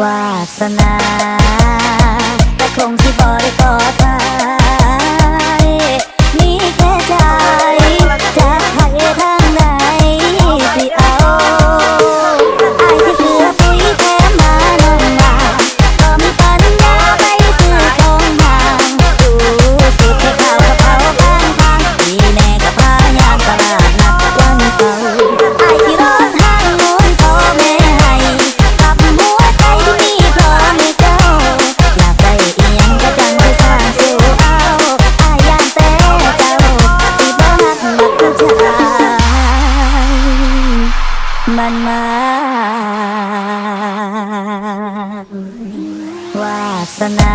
วาสนา วาสนา